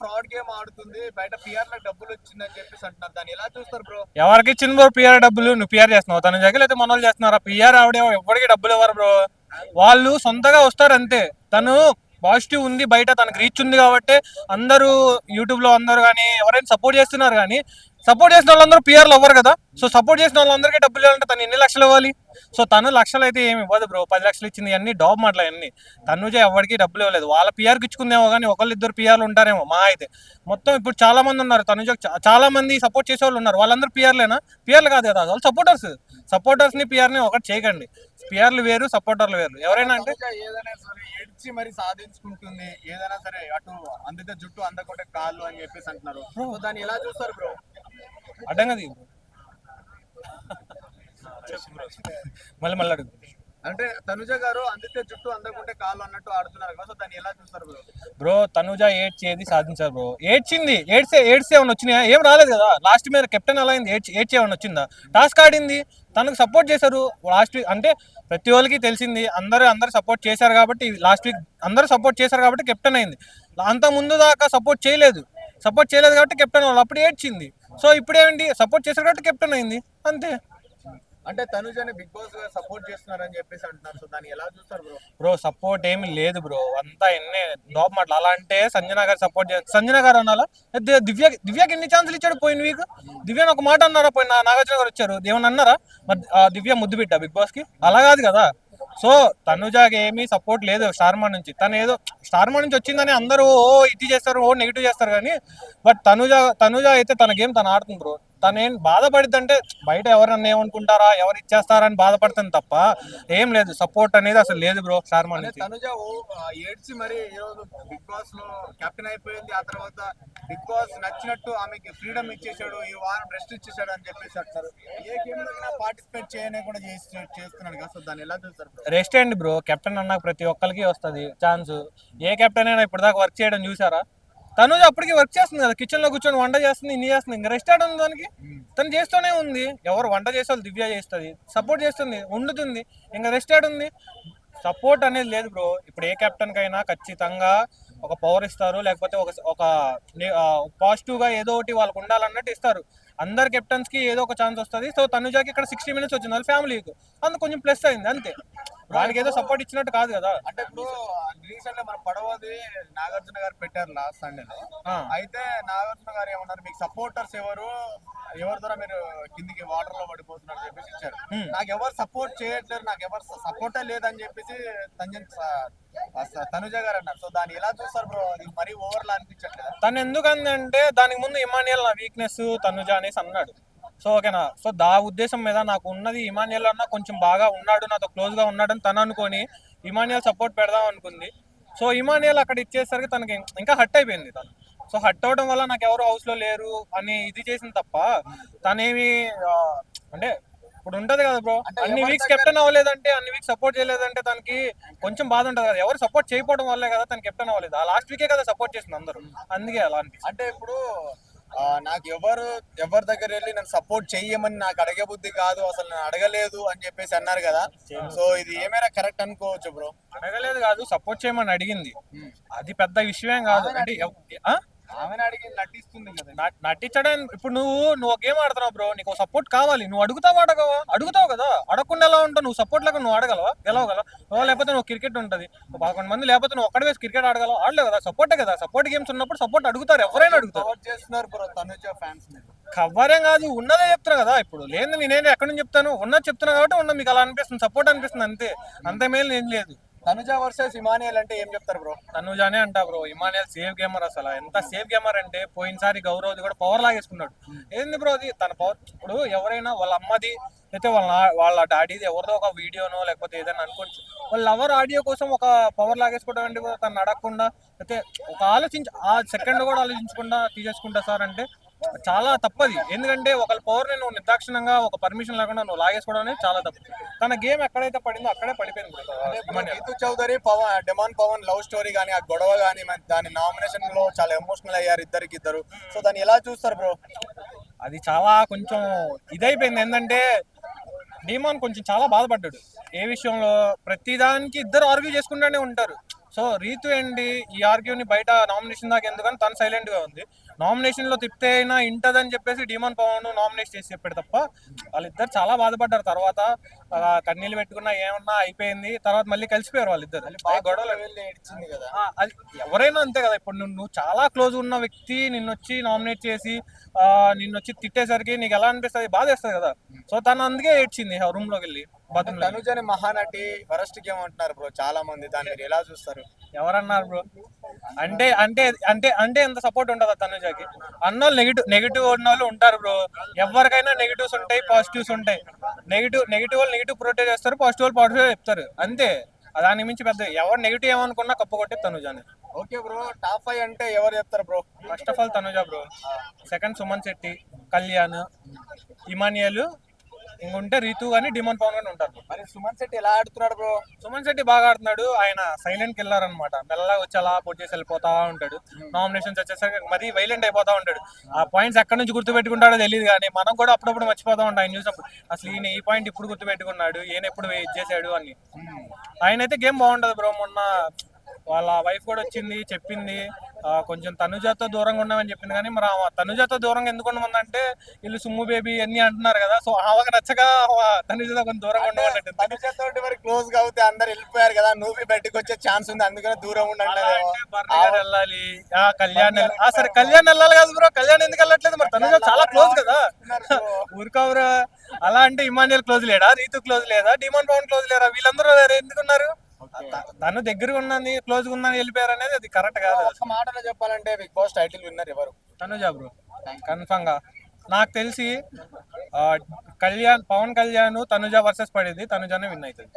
Fraud game ఆడుతుంది బయట పిఆర్లో డబ్బులు వచ్చిందని చెప్పేసి అంటున్నారు. దాన్ని ఎలా చూస్తారు బ్రో? ఎవరికి ఇచ్చింది బ్రో పిఆర్ డబ్బులు? నువ్వు పిఆర్ చేస్తున్నావు? తన జగలు అయితే మన వాళ్ళు చేస్తున్నారా పిఆర్ ఆవిడ ఎవరికి డబ్బులు ఇవ్వరు బ్రో. వాళ్ళు సొంతగా వస్తారు అంతే. తను పాజిటివ్ ఉంది బయట తనకు రీచ్ ఉంది కాబట్టి అందరూ యూట్యూబ్లో అందరూ కానీ ఎవరైనా సపోర్ట్ చేస్తున్నారు కానీ సపోర్ట్ చేసిన వాళ్ళందరూ పిఆర్లు అవ్వరు కదా? సో సపోర్ట్ చేసిన వాళ్ళందరికీ డబ్బులు ఇవ్వాలంటే తను ఎన్ని లక్షలు ఇవ్వాలి? సో తను లక్షలు అయితే ఏమి ఇవ్వదు బ్రో పది లక్షలు ఇచ్చింది అన్ని డాబ్ మాటలు అన్ని తనుజ ఎవరికి డబ్బులు ఇవ్వలేదు. వాళ్ళ పిఆర్కి ఇచ్చుకుందేమో కానీ ఒకళ్ళు ఇద్దరు పిఆర్లు ఉంటారేమో మా అయితే. మొత్తం ఇప్పుడు చాలా మంది ఉన్నారు. తనుజ చాలా మంది సపోర్ట్ చేసే వాళ్ళు ఉన్నారు. వాళ్ళందరూ పిఆర్లేనా పిఆర్లు కాదు కదా. వాళ్ళు సపోర్టర్స్ సపోర్టర్స్ని పిఆర్ని ఒకటి చేయకండి. పిఆర్లు వేరు సపోర్టర్లు వేరు. ఎవరైనా అంటే ఏదైనా సరే ఏడ్చి మరి సాధించుకుంటుంది. ఏదైనా సరే అటు అందితే జుట్టు అందకుంటే కాళ్ళు అని చెప్పేసి అంటున్నారు. సో దాన్ని ఎలా చూస్తారు బ్రో అడ్డంగా దిగు. మళ్ళీ మళ్ళీ అడుగు. అంటే తనుజ గారు అందితే జుట్టు అందకుంటే కాళ్ళు అన్నట్టు ఆడుతున్నారు కదా సో దాన్ని ఎలా చూస్తారు బ్రో బ్రో తనుజ ఏడ్చేది సాధించారు బ్రో ఏడ్చింది ఏడ్సే ఏడ్సే ఏమైనా వచ్చినాయా? ఏం రాలేదు కదా. లాస్ట్ మీద కెప్టెన్ ఎలా అయింది. ఏడ్చి ఏడ్చే ఏమైనా వచ్చిందా? టాస్క్ ఆడింది. తనకు సపోర్ట్ చేశారు. లాస్ట్ వీక్ అంటే ప్రతి వాళ్ళకి తెలిసింది. అందరూ అందరు సపోర్ట్ చేశారు కాబట్టి లాస్ట్ వీక్ అందరూ సపోర్ట్ చేశారు కాబట్టి కెప్టెన్ అయింది. అంత ముందు దాకా సపోర్ట్ చేయలేదు. సపోర్ట్ చేయలేదు కాబట్టి కెప్టెన్ వాళ్ళు అప్పుడు ఏడ్చింది. సో ఇప్పుడు ఏంటి సపోర్ట్ చేశారు కాబట్టి కెప్టెన్ అయింది. అంతే. అంటే తనుజని బిగ్ బాస్ సపోర్ట్ చేస్తున్నారని చెప్పేసి అంటున్నారు. సో దాన్ని ఎలా చూస్తారు బ్రో బ్రో సపోర్ట్ ఏమి లేదు బ్రో. అంతా ఎన్నే డాప్ మాటలు. అలా అంటే సంజన గారు సపోర్ట్ చేస్తారు సంజన గారు అనాలా? దివ్య దివ్యకి ఎన్ని ఛాన్సులు ఇచ్చాడు పోయిన వీక్ దివ్య ఒక మాట అన్నారా పోయిన నాగార్జున గారు వచ్చారు? ఏమన్నా అన్నారా? మరి దివ్య ముద్దు బిడ్డ బిగ్ బాస్కి? అలా కాదు కదా. సో తనుజాకి ఏమీ సపోర్ట్ లేదు స్టార్మా నుంచి. తను ఏదో స్టార్మా నుంచి వచ్చిందని అందరూ ఓ ఇది చేస్తారు ఓ నెగిటివ్ చేస్తారు కానీ బట్ తనుజ తనుజ అయితే తన గేమ్ తను ఆడుతుంది బ్రో. తను ఏం బాధపడిద్ది అంటే బయట ఎవరన్నా ఏమనుకుంటారా ఎవరు ఇచ్చేస్తారా అని బాధపడుతుంది తప్ప ఏం లేదు. సపోర్ట్ అనేది అసలు లేదు బ్రో తనుజ ఓ- ఆ ఏడ్చి మరి ఈ రోజు బిగ్ బాస్లో కెప్టెన్ అయిపోయింది. ఆ తర్వాత బిగ్ బాస్ నచ్చినట్టు ఆమెకి ఫ్రీడమ్ ఇచ్చేసాడు ఈ వారం రెస్ట్ ఇచ్చేసాడు అని చెప్పేసి అంటారు ఏ గేమ్లో పార్టిసిపేట్ చేయని కూడా చేసి చేస్తున్నాడు కదా సో దాన్ని ఎలా చూస్తారు? రెస్ట్ అండి బ్రో? కెప్టెన్ అన్నాక ప్రతి ఒక్కరికి వస్తుంది ఛాన్స్ ఏ కెప్టెన్ అయినా ఇప్పటిదాకా వర్క్ చేయడం చూసారా? తనుజ అప్పటికి వర్క్ చేస్తుంది కదా కిచెన్లో కూర్చొని వంట చేస్తుంది ఇన్ని చేస్తుంది ఇంకా రెస్ట్ ఆడడం దానికి? తను చేస్తూనే ఉంది. ఎవరు వంట చేసే వాళ్ళు దివ్య చేస్తుంది సపోర్ట్ చేస్తుంది వండుతుంది ఇంకా రెస్ట్ ఉంది? సపోర్ట్ అనేది లేదు బ్రో ఇప్పుడు ఏ కెప్టెన్ కైనా ఖచ్చితంగా ఒక పవర్ ఇస్తారు లేకపోతే ఒక ఒక పాజిటివ్గా ఏదో ఒకటి వాళ్ళకు ఉండాలన్నట్టు ఇస్తారు. అందరు కెప్టెన్స్కి ఏదో ఒక ఛాన్స్ వస్తుంది. సో తనుజాకి ఇక్కడ సిక్స్టీ మినిట్స్ వచ్చింది వాళ్ళ ఫ్యామిలీకి అందుకు కొంచెం ప్లస్ అయింది అంతే. వాళ్ళకి ఏదో సపోర్ట్ ఇచ్చినట్టు కాదు కదా. అంటే ఇప్పుడు రీసెంట్ మన పడవది నాగార్జున గారు పెట్టారు లాస్ట్ సండేలో ఆ. అయితే నాగార్జున గారు ఏమన్నారు మీకు సపోర్టర్స్ ఎవరు ఎవరి ద్వారా మీరు కిందికి వాటర్లో పడిపోతున్నారు చెప్పేసి ఇచ్చారు. నాకు ఎవరు సపోర్ట్ చేయట్లేరు నాకు ఎవరు సపోర్టే లేదని చెప్పేసి తంజన్ తనుజ గారు అన్నారు. సో దాన్ని ఎలా చూస్తారు బ్రో? అది మరీ ఓవర్ లా అనిపించట్లేదు? తను ఎందుకు అంటే దానికి ముందు ఇమానియల్ నా వీక్నెస్ తనుజ అనేసి అన్నాడు. సో ఓకేనా సో దా ఉద్దేశం మీద నాకు ఉన్నది ఇమానియల్ అన్న కొంచెం బాగా ఉన్నాడు నాతో క్లోజ్గా ఉన్నాడని తను అనుకొని ఇమానియల్ సపోర్ట్ పెడదాం అనుకుంది. సో ఇమానియల్ అక్కడ ఇచ్చేసరికి తనకి ఇంకా హట్ అయిపోయింది తను. సో హట్ అవడం వల్ల నాకు ఎవరు హౌస్లో లేరు అని ఇది చేసింది తప్ప తనేమి అంటే ఇప్పుడు ఉంటది కదా బ్రో అన్ని వీక్స్ కెప్టెన్ అవ్వలేదంటే అన్ని వీక్స్ సపోర్ట్ చేయలేదంటే తనకి కొంచెం బాధ ఉంటది కదా. ఎవరు సపోర్ట్ చేయకపోవడం వల్లే కదా తను కెప్టెన్ అవ్వలేదు. ఆ లాస్ట్ వీకే కదా సపోర్ట్ చేసింది అందరూ. అందుకే అలా అంటే ఇప్పుడు నాకు ఎవరు ఎవరి దగ్గర వెళ్ళి నన్ను సపోర్ట్ చెయ్యమని నాకు అడగే బుద్ధి కాదు అసలు నేను అడగలేదు అని చెప్పేసి అన్నారు కదా. సో ఇది ఏమైనా కరెక్ట్ అనుకోవచ్చు బ్రో అడగలేదు కాదు సపోర్ట్ చేయమని అడిగింది. అది పెద్ద విషయం కాదు. అంటే నటించడం ఇప్పుడు నువ్వు నువ్వు ఒక గేమ్ ఆడుతున్నావు బ్రో నీకు సపోర్ట్ కావాలి. నువ్వు అడుగుతావు అడగవా అడుగుతావు కదా. అడగకుండా ఎలా ఉంటావు? నువ్వు సపోర్ట్ లేక నువ్వు ఆడగలవా? గెలవగలవా? లేకపోతే నువ్వు క్రికెట్ ఉంటుంది. పదకొండు మంది లేకపోతే నువ్వు ఒక్కడే వేసి క్రికెట్ ఆడగలవు? ఆడలేవు కదా. సపోర్టే కదా. సపోర్ట్ గేమ్స్ ఉన్నప్పుడు సపోర్ట్ అడుగుతారు. ఎవరైనా అడుగుతారు. చేస్తున్నారు బ్రో తనుజ ఫ్యాన్స్ కవ్వరేం కాదు. ఉన్నదే చెప్తున్నా కదా. ఇప్పుడు లేదు నేనేం ఎక్కడి నుంచి చెప్తాను? ఉన్నది చెప్తున్నా కాబట్టి ఉన్న మీకు అలా అనిపిస్తుంది. సపోర్ట్ అనిపిస్తుంది అంతే. అంతే మేలు ఏం లేదు. తనుజ వర్సెస్ ఇమానియల్ అంటే ఏం చెప్తారు బ్రో? తనుజానే అంటా బ్రో ఇమానియల్ సేఫ్ గేమర్ అసలు. ఎంత సేఫ్ గేమర్ అంటే పోయినసారి గౌరవ్ది కూడా పవర్ లాగేసుకున్నాడు ఏంది బ్రో అది? తన పవర్ ఇప్పుడు ఎవరైనా వాళ్ళ అమ్మది అయితే వాళ్ళ వాళ్ళ డాడీది ఎవరిదో ఒక వీడియోనో లేకపోతే ఏదైనా అనుకోవచ్చు. వాళ్ళ లవర్ ఆడియో కోసం ఒక పవర్ లాగేసుకోవడం అండి కూడా తను అడగకుండా అయితే ఒక ఆలోచించి ఆ సెకండ్ కూడా ఆలోచించకుండా తీసేసుకుంటా సార్ అంటే చాలా తప్పది. ఎందుకంటే ఒకళ్ళ పవర్ నువ్వు నిర్దాక్షిణంగా ఒక పర్మిషన్ లేకుండా నువ్వు లాగేసుకోవడం అనేది చాలా తప్పు. తన గేమ్ ఎక్కడైతే పడిందో అక్కడే పడిపోయింది. Geethu Chowdary Pavan demon Pavan love story కానీ ఆ గొడవ కానీ దాని నామినేషన్లో చాలా ఎమోషనల్ అయ్యారు ఇద్దరికి ఇద్దరు. సో దాన్ని ఎలా చూస్తారు బ్రో? అది చాలా కొంచెం ఇదైపోయింది. ఏంటంటే డీమాన్ కొంచెం చాలా బాధపడ్డాడు. ఏ విషయంలో? ప్రతిదానికి ఇద్దరు ఆర్గ్యూ చేసుకుంటూనే ఉంటారు. సో రీతు ఏంటి ఈ ఆర్గ్యూని బయట నామినేషన్ దాకా ఎందుకని తను సైలెంట్గా ఉంది. నామినేషన్లో తిప్పితే అయినా ఇంటదని చెప్పేసి డిమాన్ పవన్ నామినేట్ చేసి చెప్పాడు తప్ప వాళ్ళిద్దరు చాలా బాధపడ్డారు. తర్వాత కన్నీళ్ళు పెట్టుకున్నా ఏమన్నా అయిపోయింది. తర్వాత మళ్ళీ కలిసిపోయారు వాళ్ళిద్దరు. గొడవలు కదా. అది ఎవరైనా అంతే కదా. ఇప్పుడు నువ్వు చాలా క్లోజ్ ఉన్న వ్యక్తి నిన్ను వచ్చి నామినేట్ చేసి నిన్ను వచ్చి తిట్టేసరికి నీకు ఎలా అనిపిస్తుంది? బాధ వేస్తుంది కదా. సో తను అందుకే ఏడ్చింది ఆ రూమ్లోకి వెళ్ళి తనుజని మహానటి వరస్ట్ గేమ్ అంటున్నారు బ్రో చాలా మంది. దాన్ని మీరు ఎలా చూస్తారు? ఎవరన్నారు బ్రో? అంటే అంటే అంటే అంటే ఎంత సపోర్ట్ ఉంటుందా తనుజాకి? అన్నోళ్ళు నెగిటివ్ నెగిటివ్ ఉన్న వాళ్ళు ఉంటారు బ్రో. ఎవరికైనా నెగిటివ్స్ ఉంటాయి పాజిటివ్స్ ఉంటాయి. నెగిటివ్ నెగిటివ్ వాళ్ళు నెగిటివ్ ప్రొటెక్ట్ చేస్తారు పాజిటివ్ వాళ్ళు పాజిటివ్ చెప్తారు. అంతే. దాని మించి పెద్ద ఎవరు నెగిటివ్ ఏమనుకున్నా కప్పు కొట్టే తనుజాని. ఓకే బ్రో టాప్ ఫైవ్ అంటే ఎవరు చెప్తారు bro? First of all Tanuja bro. Second Suman Shetty Kalyan Emmanuel ఇంకుంటే Rithu కానీ డిమాన్ పవన్ కానీ ఉంటారు. మరి సుమన్ శెట్టి ఎలా ఆడుతున్నాడు బ్రో? సుమన్ శెట్టి బాగా ఆడుతున్నాడు. ఆయన సైలెంట్ కిల్లర్ అనమాట మెల్లగా వచ్చి అలా పొట్ చేసి వెళ్ళిపోతా ఉంటాడు. నామినేషన్స్ వచ్చేసరికి మరీ వైలెంట్ అయిపోతా ఉంటాడు. ఆ పాయింట్స్ ఎక్కడి నుంచి గుర్తు పెట్టుకుంటాడో తెలియదు కానీ మనం కూడా అప్పుడప్పుడు మర్చిపోతా ఉంటాం. ఆయన చూసినప్పుడు అసలు ఈయన ఈ పాయింట్ ఇప్పుడు గుర్తు పెట్టుకున్నాడు ఈయన ఎప్పుడు చేశాడు అని. ఆయన అయితే గేమ్ బాగుంటది బ్రో. మొన్న వాళ్ళ వైఫ్ కూడా వచ్చింది చెప్పింది ఆ, కొంచెం తనుజాతో దూరంగా ఉన్నామని చెప్పింది. కానీ మరి తనుజాతో దూరంగా ఎందుకు ఉండమందంటే వీళ్ళు సుమ్ము బేబీ అన్ని అంటున్నారు కదా. సో ఆమెకు నచ్చగా తనుజాతో కొంచెం దూరంగా ఉండమన్నట్టు తనుజ తోటి మరి క్లోజ్గా అవుతే అందరు వెళ్ళిపోయారు కదా. నువ్వు బయటకు వచ్చే ఛాన్స్ ఉంది. అందుకనే దూరం గారు వెళ్ళాలి. ఆ కళ్యాణ్ సరే కళ్యాణ్ వెళ్ళాలి కదా బ్రో. కళ్యాణ్ ఎందుకు వెళ్ళట్లేదు? మరి తనుజ చాలా క్లోజ్ కదా. ఊరుకోవరు అలా అంటే ఇమానియల్ క్లోజ్ లేడా? రీతు క్లోజ్ లేదా? డిమాండ్ పవన్ క్లోజ్ లేరా? వీళ్ళందరూ ఎందుకున్నారు తను దగ్గరగా ఉన్నది క్లోజ్గా ఉందని వెళ్ళిపోయారు అనేది అది కరెక్ట్ కాదు. ఒక్క మాటలో చెప్పాలంటే బిగ్ బాస్ టైటిల్ విన్నర్ ఎవరు? తనుజ బ్రో. కన్ఫామ్గా నాకు తెలిసి ఆ, కళ్యాణ్ పవన్ కళ్యాణ్ తనుజ వర్సెస్ పడేది తనుజనే విన్ అవుతుంది.